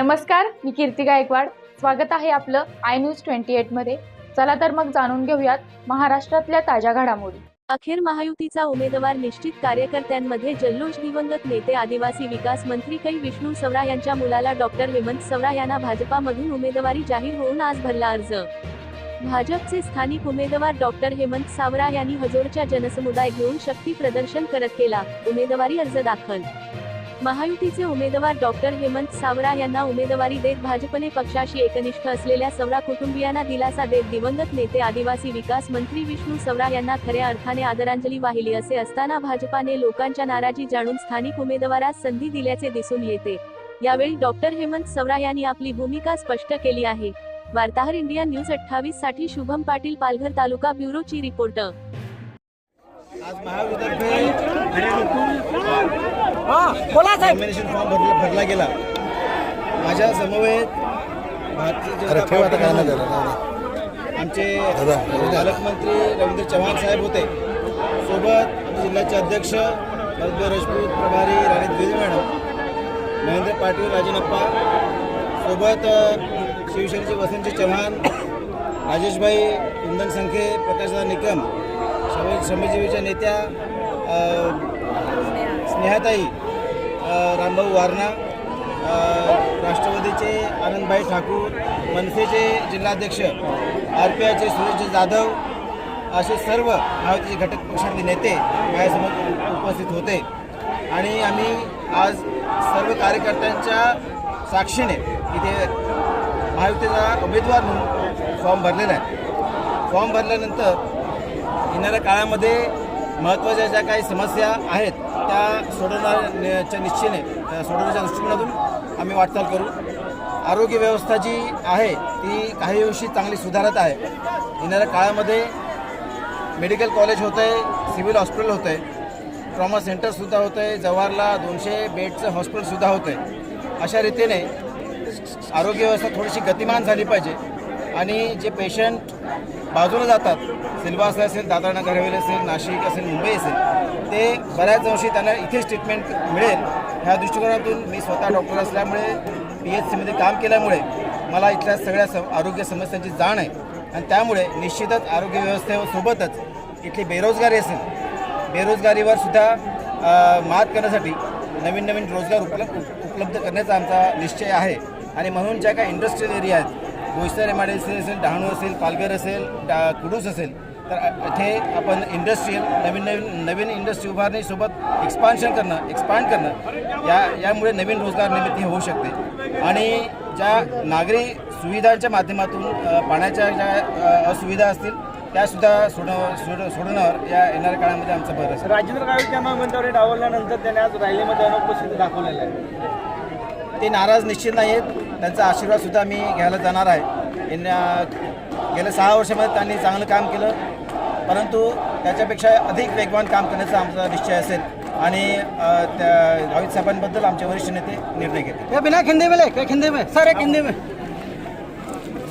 नमस्कार मी कीर्ती गायकवाड. स्वागत आहे आपलं आय न्यूज ट्वेंटी एटमध्ये चला तर मग जाणून घेऊयात महाराष्ट्रातल्या ताज्या घडामोडी. अखेर महायुतीचा उमेदवार निश्चित कार्यकर्त्यांमध्ये जल्लोष दिवंगत नेते आदिवासी विकास मंत्री कै विष्णू सवरा यांच्या मुलाला डॉक्टर हेमंत सवरा यांना भाजपामधून उमेदवारी जाहीर होऊन आज भरला अर्ज. भाजपचे स्थानिक उमेदवार डॉक्टर हेमंत सावरा यांनी हजोरच्या जनसमुदाय घेऊन शक्ती प्रदर्शन करत केला. उमेदवारी अर्ज दाखल. महायुतीचे उमेदवार डॉक्टर हेमंत सावरा यांना उमेदवारी देत भाजपने पक्षाशी एकनिष्ठ असलेल्या सवरा कुटुंबियांना दिलासा देत दिवंगत नेते आदिवासी विकास मंत्री विष्णू सवरा यांना खऱ्या अर्थाने आदरांजली वाहिली असे असताना भाजपाने लोकांच्या नाराजी जाणून स्थानिक उमेदवारास संधी दिल्याचे दिसून येते. यावेळी डॉक्टर हेमंत सवरा यांनी आपली भूमिका स्पष्ट केली आहे. वार्ताहर इंडिया न्यूज अठ्ठावीससाठी शुभम पाटील पालघर तालुका ब्युरोची रिपोर्टर आज महाविद्यालय नॉमिनेशन फॉर्म भरला भरला गेला. माझ्या समवेत भारतीय जनता पार्टीमधून आमचे पालकमंत्री रवींद्र चव्हाण साहेब होते. सोबत जिल्ह्याचे अध्यक्ष भरतभाई राजपूत प्रभारी राणी द्विवेदी मॅडम महेंद्र पाटील राजनप्पा सोबत शिवसेनेचे वसंतजी चव्हाण राजेशभाई कुंदन संखे प्रकाशदा निकम श्रम श्रमजीवीच्या नेत्या स्नेहाताई रामभाऊ वारणा राष्ट्रवादीचे आनंदभाई ठाकूर मनसेचे जिल्हाध्यक्ष आर पी आयचे सुरेश जाधव असे सर्व महायुतीचे घटक पक्षातले नेते माझ्यासमोर उपस्थित होते. आणि आम्ही आज सर्व कार्यकर्त्यांच्या साक्षीने इथे महायुतीचा उमेदवार म्हणून फॉर्म भरलेला आहे. फॉर्म भरल्यानंतर येणाऱ्या काळामध्ये महत्त्वाच्या ज्या काही समस्या आहेत त्या सोडवण्याच्या निश्चयने सोडवण्याच्या दृष्टिकोनातून आम्ही वाटचाल करू. आरोग्य व्यवस्था जी आहे ती काही अंशी चांगली सुधारत आहे. येणाऱ्या काळामध्ये मेडिकल कॉलेज होतं आहे सिव्हिल हॉस्पिटल होतं आहे ट्रॉमा सेंटरसुद्धा होतं आहे जवाहरला दोनशे बेडचं हॉस्पिटलसुद्धा होतं आहे अशा रीतीने आरोग्य व्यवस्था थोडीशी गतिमान झाली पाहिजे. आणि जे पेशंट बाजूला जातात. सिल्वास असेल दादरनगर हवेली असेल नाशिक असेल मुंबई असेल ते बऱ्याच अंशी त्यांना इथेच ट्रीटमेंट मिळेल. ह्या दृष्टिकोनातून मी स्वतः डॉक्टर असल्यामुळे पी एच सीमध्ये काम केल्यामुळे मला इथल्या सगळ्या सम आरोग्य समस्यांची जाण आहे. आणि त्यामुळे निश्चितच आरोग्य व्यवस्थेसोबतच इथली बेरोजगारी असेल बेरोजगारीवर सुद्धा मात करण्यासाठी नवीन नवीन रोजगार उपलब्ध उपलब्ध करण्याचा आमचा निश्चय आहे. आणि म्हणून ज्या काही इंडस्ट्रियल एरिया आहेत Boisar M I D C असेल डहाणू असेल पालघर असेल डा कुडूस असेल तर इथे आपण इंडस्ट्रियल नवीन नवीन नवीन इंडस्ट्री उभारणीसोबत एक्सपान्शन करणं एक्सपांड करणं या यामुळे नवीन रोजगार निर्मिती होऊ शकते. आणि ज्या नागरी सुविधांच्या माध्यमातून पाण्याच्या ज्या असुविधा असतील त्यासुद्धा सोडव सोड सोडवण्यावर या येणाऱ्या काळामध्ये आमचा भर असेल राजेंद्र गावित यांना उमेदवारी डावलल्यानंतर त्याने आज रॅलीमध्ये अनुपस्थिती दाखवलेलं आहे. ते नाराज निश्चित नाही आहेत त्यांचा आशीर्वादसुद्धा मी घ्यायला जाणार आहे. गेल्या सहा वर्षामध्ये त्यांनी चांगलं काम केलं. परंतु त्याच्यापेक्षा अधिक वेगवान काम करण्याचा आमचा निश्चय असेल. आणि त्या गावित साहेबांबद्दल आमचे वरिष्ठ नेते निर्णय घेतले. बिना खिंदे में ले खिंदे में सर खिंदे में